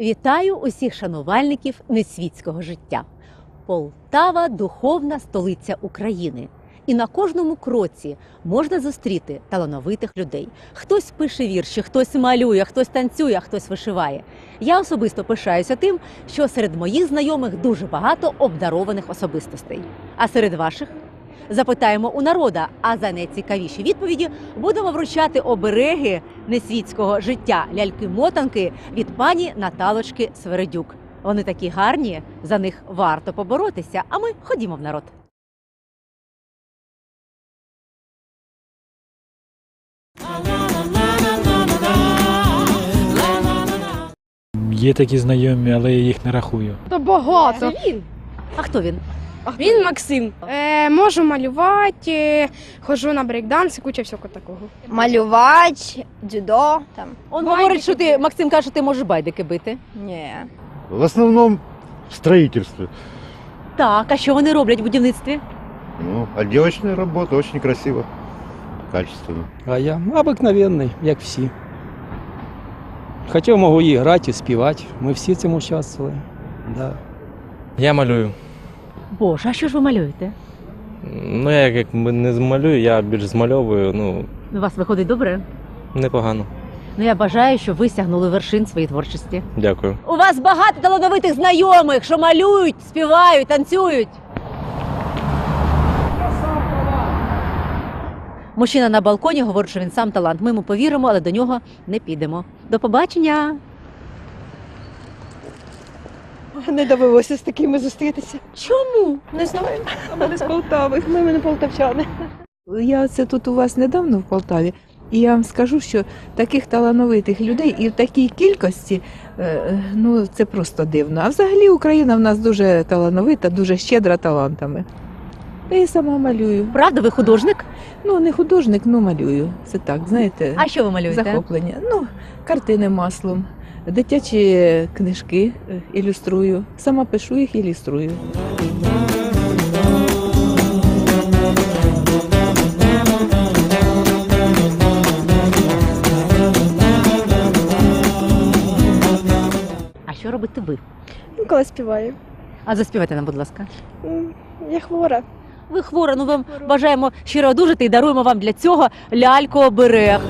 Вітаю усіх шанувальників несвітського життя. Полтава духовна столиця України. І на кожному кроці можна зустріти талановитих людей. Хтось пише вірші, хтось малює, хтось танцює, хтось вишиває. Я особисто пишаюся тим, що серед моїх знайомих дуже багато обдарованих особистостей. А серед ваших запитаємо у народа. А за найцікавіші відповіді будемо вручати обереги несвітського життя ляльки-мотанки від пані Наталочки Свередюк. Вони такі гарні, за них варто поборотися. А ми ходімо в народ. Є такі знайомі, але я їх не рахую. Та багато. він. А хто він? Він Максим. Е, можу малювати, ходжу на брейкданс і куча всього такого. Малювати, дзюдо там. Он говорить, що ти Максим каже, що ти можеш байдики бити. Ні. В основном строительство. Так, а що вони роблять в будівництві? Ну, отделочная работа очень красиво, качественно. А я обикновенний, як всі. Хоча можу і грати, і співати. Ми всі цим участвували. Да. Я малюю. Боже, а що ж ви малюєте? Ну, я як не змалюю, я більш змальовую, ну, У вас виходить добре. непогано. Ну я бажаю, щоб ви сягнули вершин своєї творчості. Дякую. У вас багато талановитих знайомих, що малюють, співають, танцюють. Мужчина на балконі говорить, що він сам талант. Ми йому повіримо, але до нього не підемо. До побачення. Не довелося з такими зустрітися. Чому? Не знаю. А ми з Полтави. Ми мене полтавчани. Я це тут у вас недавно в Полтаві, і я вам скажу, що таких талановитих людей і в такій кількості, е, ну це просто дивно. А взагалі Україна в нас дуже талановита, дуже щедра талантами. Я сама малюю. Правда, ви художник? Ну, не художник, ну малюю. Це так, знаєте, А що ви малюєте? захоплення. Ну, картини маслом, дитячі книжки е, ілюструю. Сама пишу їх, ілюструю. А що робите ви? Ну, коли співаю. А заспівайте нам, будь ласка. Я хвора. Ви хвора, ну вам бажаємо щиро одужати і даруємо вам для цього ляльку оберег.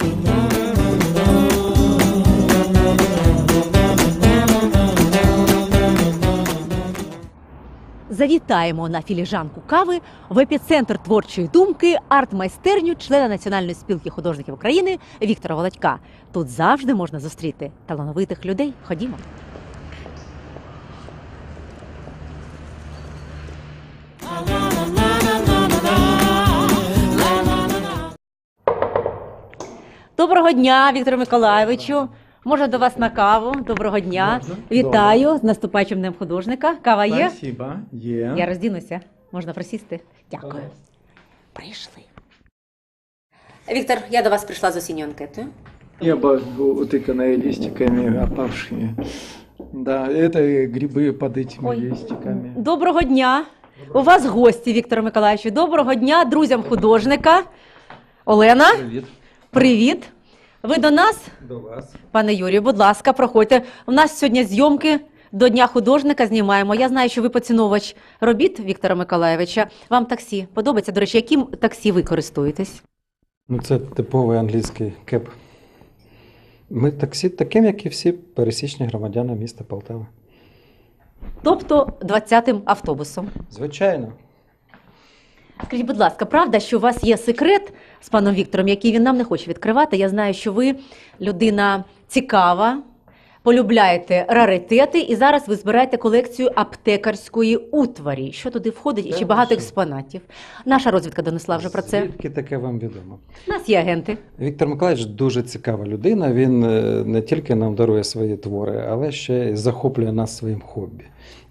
Завітаємо на філіжанку кави в епіцентр творчої думки арт-майстерню члена Національної спілки художників України Віктора Володька. Тут завжди можна зустріти талановитих людей. Ходімо. Доброго дня, Віктору Миколаєвичу. Можна до вас на каву? Доброго дня. Вітаю з наступаючим днем художника. Кава є? Спасибо. Є. Я роздінуся. Можна присісти? Дякую. Прийшли. Віктор, я до вас прийшла з осінньою анкетою. Небо утыканное листиками опавшими. Да, это грибы под этими Ой. листиками. Доброго дня. У вас гості, Віктор Миколаївичу. Доброго дня друзям художника. Олена, Привет. привіт. Ви до нас? До вас. Пане Юрію, будь ласка, проходьте. У нас сьогодні зйомки до Дня художника знімаємо. Я знаю, що ви поціновувач робіт Віктора Миколаєвича. Вам таксі подобається? До речі, яким таксі ви користуєтесь? Ну, це типовий англійський кеп. Ми таксі таким, як і всі пересічні громадяни міста Полтави. Тобто 20-м автобусом. Звичайно. Скажіть, будь ласка, правда, що у вас є секрет з паном Віктором, який він нам не хоче відкривати? Я знаю, що ви людина цікава, полюбляєте раритети, і зараз ви збираєте колекцію аптекарської утварі. Що туди входить, і чи багато експонатів? Наша розвідка донесла вже про це. Звідки таке вам відомо? У нас є агенти. Віктор Миколаївич дуже цікава людина. Він е, не тільки нам дарує свої твори, але ще й захоплює нас своїм хобі.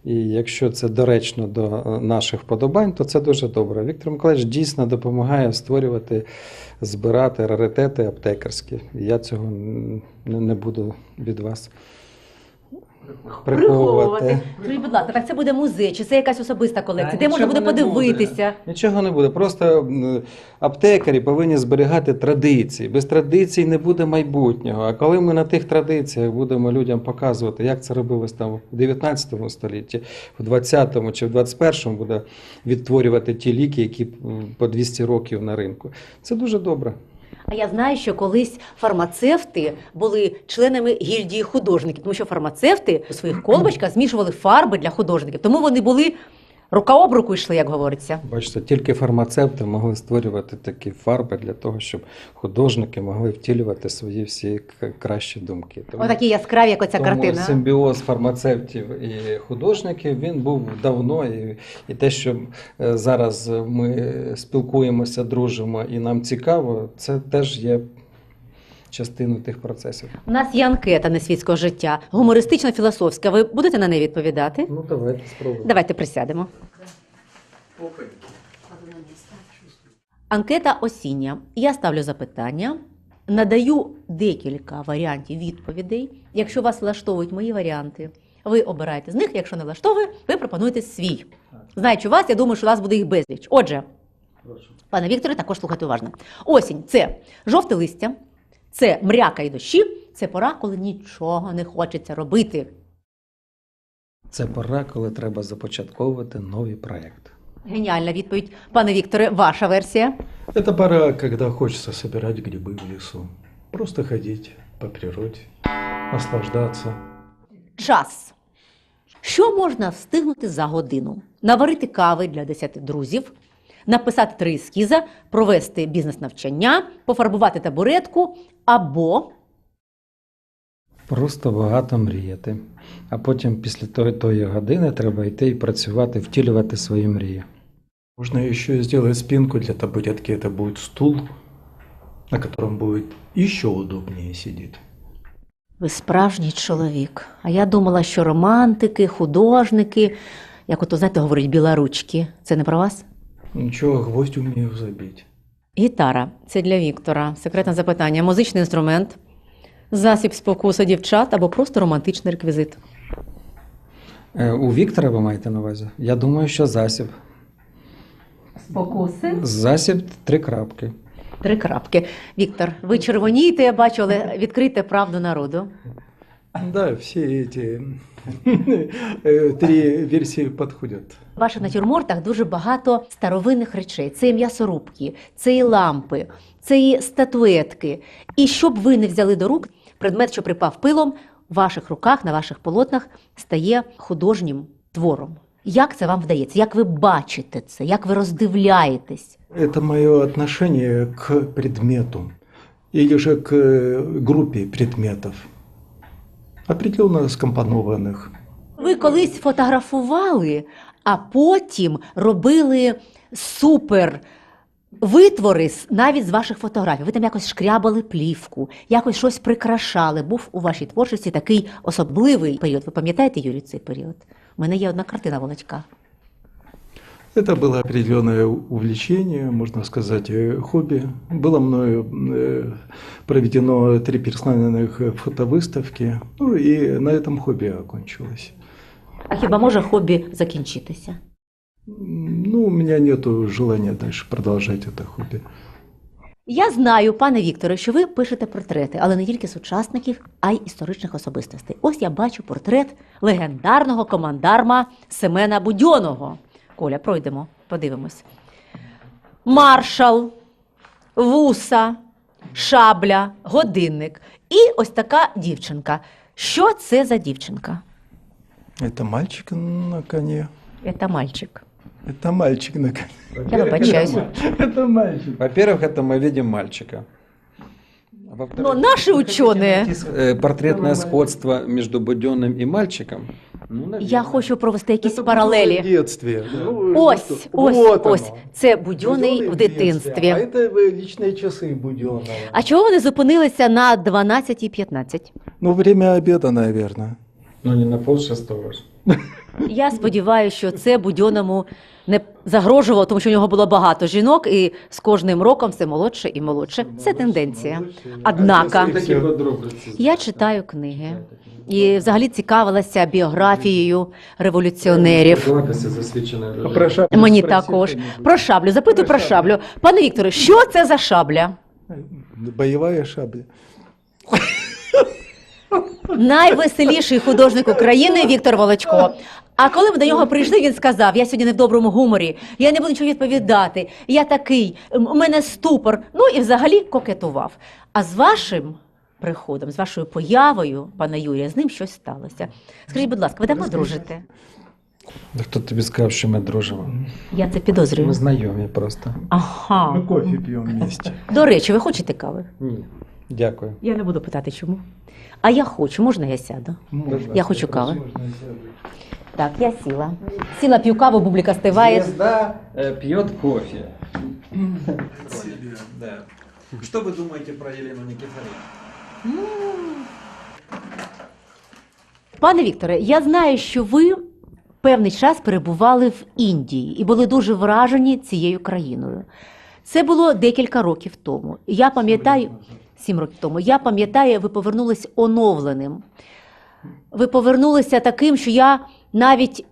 І якщо це доречно до е, наших вподобань, то це дуже добре. Віктор Миколаївич дійсно допомагає створювати, збирати раритети аптекарські. Я цього не не буду від вас Приховувати. Скажіть, будь ласка, так це буде музей, чи це якась особиста колекція? Та Де можна буде нічого не буде. подивитися? Нічого не буде. Просто м, аптекарі повинні зберігати традиції. Без традицій не буде майбутнього. А коли ми на тих традиціях будемо людям показувати, як це робилось там в 19 столітті, в 20-му чи в 21-му буде відтворювати ті ліки, які м, по 200 років на ринку. Це дуже добре. А я знаю, що колись фармацевти були членами гільдії художників, тому що фармацевти у своїх колбочках змішували фарби для художників. Тому вони були рука об руку йшли, як говориться. Бачите, тільки фармацевти могли створювати такі фарби для того, щоб художники могли втілювати свої всі кращі думки. Тому- Отакі яскраві, як оця Тому картина. симбіоз фармацевтів і художників він був давно. І, і те, що е, зараз ми спілкуємося, дружимо і нам цікаво, це теж є частиною тих процесів. У нас є анкета несвітського життя, гумористично-філософська. Ви будете на неї відповідати? Ну, давайте спробуємо. Давайте присядемо. Анкета осіння. Я ставлю запитання, надаю декілька варіантів відповідей. Якщо вас влаштовують мої варіанти, ви обираєте з них. Якщо не влаштовує, ви пропонуєте свій. Знаючи вас, я думаю, що у вас буде їх безліч. Отже, пане Вікторе, також слухайте уважно. Осінь це жовте листя, це мряка і дощі, це пора, коли нічого не хочеться робити. Це пора, коли треба започатковувати новий проєкт. Геніальна відповідь. Пане Вікторе, ваша версія. Это пора, когда хочется собирать грибы в лесу. Просто ходить по природе, наслаждаться. Час. Що можна встигнути за годину? Наварити кави для 10 друзів, написати три ескіза, провести бізнес-навчання, пофарбувати табуретку або Просто багато мріяти. А потім після тої, тої години треба йти і працювати, втілювати свої мрії. Можно еще сделать спинку для табуретки. Это будет стул, на котором будет еще удобнее сидеть. ви справжній чоловік. А я думала, що романтики, художники, як ото, знаєте, говорять, білоручки. Це не про вас? Ничего, гвоздь умею забить. Гітара це для Віктора. Секретне запитання. Музичний інструмент, засіб спокусу дівчат або просто романтичний реквізит. Е, У Віктора ви маєте на увазі? Я думаю, що засіб. Спокуси? Засіб три крапки. Три крапки. Віктор, ви червонієте, я бачу, але відкрийте правду народу. Да, все эти э, три версии подходят. В ваших натюрмортах дуже багато старовинних речей. Це і м'ясорубки, це і лампи, це і статуетки. І щоб ви не взяли до рук, предмет, що припав пилом, в ваших руках, на ваших полотнах стає художнім твором. Як це вам вдається? Як ви бачите це? Як ви роздивляєтесь? Это мое отношение к предмету или же к э, группе предметов, определенно скомпонованных. Ви колись фотографували, а потім робили супер витвори навіть з ваших фотографій. Ви там якось шкрябали плівку, якось щось прикрашали. Був у вашій творчості такий особливий період. Ви пам'ятаєте, Юрій, цей період? У мене є одна картина Волочка. Это было определенное увлечение, можно сказать, э, хобби. Было мною э, проведено три персональных э, фотовыставки, ну и на этом хобби окончилось. А хіба може хобі закінчитися? М, Ну, у меня нет желания дальше продолжать это хобби. Я знаю, пане Вікторе, що ви пишете портрети, але не тільки сучасників, а й історичних особистостей. Ось я бачу портрет легендарного командарма Семена Будьоного. Коля, пройдемо, подивимось. Маршал, вуса, шабля, годинник. І ось така дівчинка. Що це за дівчинка? Это мальчик на коне. Це мальчик. Это мальчик на коне. Я вибачаюсь. Это мальчик. Во-первых, это мы видим мальчика. А во-вторых, Но наши вы хотите ученые- найти, э, Портретное сходство между Буденным и мальчиком. Ну, Я наверное. хочу провести якісь Это паралелі. было в детстве. Ну, Ось, ну, ось, вот ось. оно. Це Будьоний Будённый в детстве. дитинстві. А это вы личные часы Буденного. А чого вони зупинилися на 12 і 15? Ну, время обеда, наверное. Ну, не на полшестого. ж. Я сподіваюся, що це Будьонному не загрожувало, тому що у нього було багато жінок, і з кожним роком все молодше і молодше. Це тенденція. Однако я читаю книги і взагалі цікавилася біографією революціонерів. Мені також про шаблю. Запитую про шаблю. Пане Вікторе, що це за шабля? Боевая шабля. Найвеселіший художник України Віктор Волочко. А коли ми до нього прийшли, він сказав: я сьогодні не в доброму гуморі, я не буду нічого відповідати. Я такий, у мене ступор. Ну і взагалі кокетував. А з вашим приходом, з вашою появою, пана Юрія, з ним щось сталося. Скажіть, будь ласка, ви давно дружите? Хто тобі сказав, що ми дружимо? Я це підозрюю. Ми знайомі просто. Ага. Мы кофе пьем вместе. До речі, ви хочете кави? Ні. Дякую. Я не буду питати, чому. А я хочу, можна я сяду? Я хочу кави. Так, я сіла. Сіла, п'ю каву, бубліка стиває. Звезда пьет кофе. Что вы думаете про Елену Никифоренко? Пане Вікторе, я знаю, що ви певний час перебували в Індії і були дуже вражені цією країною. Це було декілька років тому. Я пам'ятаю, сім років тому. Я пам'ятаю, ви повернулись оновленим. Ви повернулися таким, що я навіть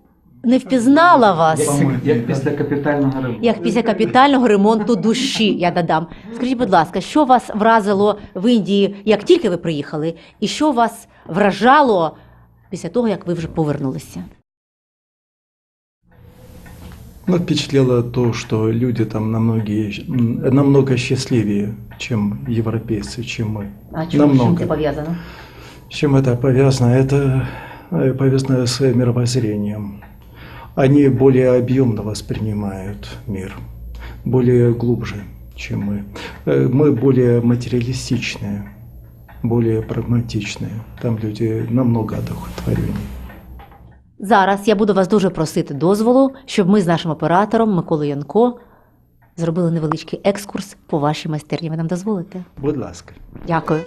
не впізнала вас. Як після капітального ремонту. Як після капітального ремонту душі, я додам. Скажіть, будь ласка, що вас вразило в Індії, як тільки ви приїхали, і що вас вражало після того, як ви вже повернулися? Ну, впечатлило то, что люди там намного, намного счастливее, чем европейцы, чем мы. А чим Намного. це пов'язано? С чем это повязано? Это э, повязано с мировоззрением. Они более объемно воспринимают мир, более глубже, чем мы. Э, Мы более материалистичные, более прагматичные. Там люди намного одухотвореннее. Зараз я буду вас дуже просити дозволу, щоб ми з нашим оператором Миколою Янко зробили невеличкий екскурс по вашій майстерні. Ви нам дозволите? Будь ласка. Дякую.